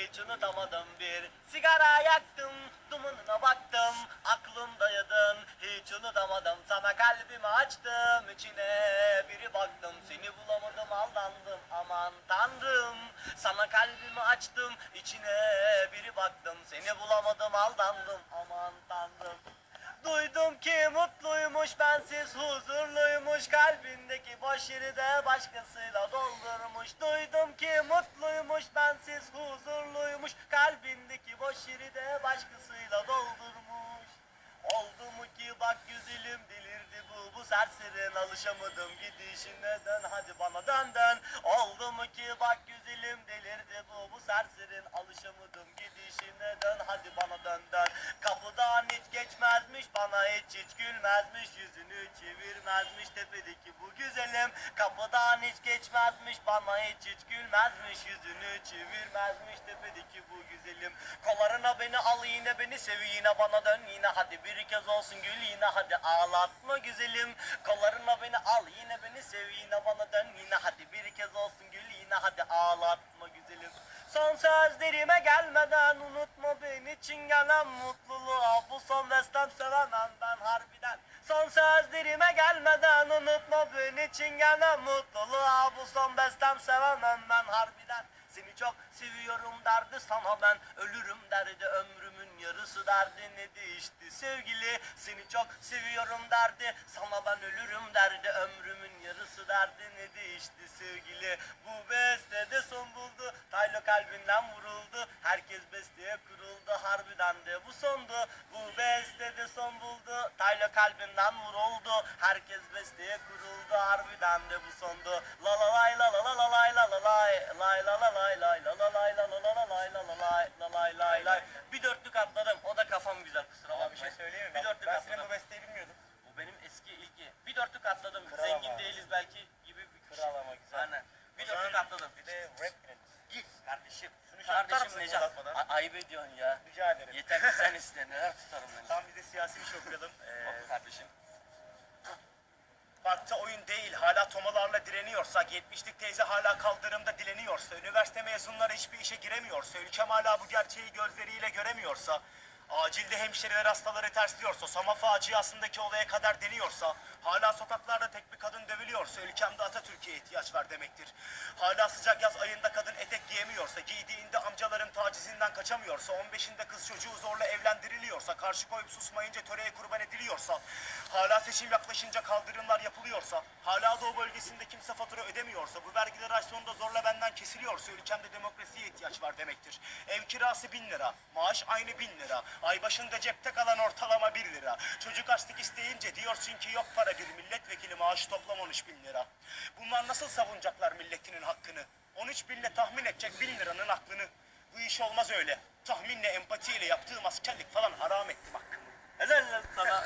hiç unutamadım bir. Sigara yaktım dumanına baktım Aklımda yadın hiç unutamadım Sana kalbimi açtım. İçine biri baktım Seni bulamadım aldandım. Aman tanrım Sana kalbimi açtım. İçine biri baktım Seni bulamadım aldandım. Aman tanrım. Duydum ki mutluymuş bensiz huzurluymuş. Kalbindeki boş yeri de başkasıyla doldurmuş. Duydum ki mutluymuş bensiz huzurluymuş Kalbindeki boş yeri de başkasıyla doldurmuş. Oldu mu ki bak güzelim delirdi bu bu serserin alışamadım gidişine dön hadi bana dön dön. Oldu mu ki bak güzelim delirdi bu bu serserin alışamadım gidişine dön hadi bana dön dön. Kapıdan hiç geçmezmiş bana hiç hiç gülmezmiş yüzünü çevirmezmiş tepedeki bu güzelim. Hiç geçmezmiş bana hiç hiç gülmezmiş yüzünü çevirmezmiş tepedeki bu güzelim. Kollarına beni al yine beni sev yine bana dön yine hadi bir kez olsun gül yine hadi ağlatma güzelim Son sözlerime gelmeden unutma beni. Çingenen mutluluğa bu son bestem sevemem ben harbiden. Son sözlerime gelmeden unutma beni. Çingenen mutluluğa bu son bestem sevemem ben harbiden. Seni çok seviyorum derdi sana ben. Ölürüm derdi ömrümün yarısı derdi. Ne değişti sevgili? Seni çok seviyorum derdi sana ben. Ölürüm derdi ömrümün yarısı derdi ne değişti sevgili Bu bestede son buldu Taylo kalbinden vuruldu Herkes besteye kuruldu harbiden de bu sondu Bu bestede son buldu Taylo kalbinden vuruldu Herkes besteye kuruldu harbiden de bu sondu La la lay la la la la lay la la lay Lay la la lay lay la la lay la la la la lay la la lay la lay lay lay Bir dörtlük atladım o da kafam güzel kusura bakma bir şey söyleyeyim mi? Bir Ben, dörtlük ben senin atladım bu besteyi bilmiyordum. Eski ilki Bir dörtlük atladım Kral zengin ama. değiliz belki gibi bir Kral ama güzel. Aynen Bir zaman dörtlük atladım Bir de rap dinledim. Git kardeşim Şunu şartlar Kardeşim mısın Necat uzatmadan? A- ayıp ediyorsun ya Rica ederim. Yeter ki sen iste neler tutarım ben Tamam biz de siyasi bir şey okuyalım. Oku Ee, kardeşim Parkta oyun değil hala tomalarla direniyorsak 70'lik teyze hala kaldırımda dileniyorsa Üniversite mezunları hiçbir işe giremiyorsa Ülkem hala bu gerçeği gözleriyle göremiyorsa Acilde hemşireler hastaları tersliyorsa Sama faciasındaki olaya kadar deniyorsa Hala sokaklarda tek bir kadın dövülüyorsa Ülkemde Atatürk'e ihtiyaç var demektir. Hala sıcak yaz ayında kadın tacizinden kaçamıyorsa 15'inde kız çocuğu zorla evlendiriliyorsa Karşı koyup susmayınca töreye kurban ediliyorsa Hala seçim yaklaşınca kaldırımlar yapılıyorsa Hala doğu bölgesinde kimse fatura ödemiyorsa Bu vergiler ay sonunda zorla benden kesiliyorsa Ülkemde demokrasiye ihtiyaç var demektir. Ev kirası bin lira Maaş aynı bin lira Ay başında cepte kalan ortalama bir lira. Çocuk açlık isteyince diyorsun ki yok para bir milletvekili maaşı toplamamış bin lira. Bunlar nasıl savunacaklar milletinin hakkını? 13 binle tahmin edecek bin liranın aklını Bu iş olmaz öyle. Tahminle empatiyle yaptığım askerlik falan haram ettim hakkımı. Helal lan sana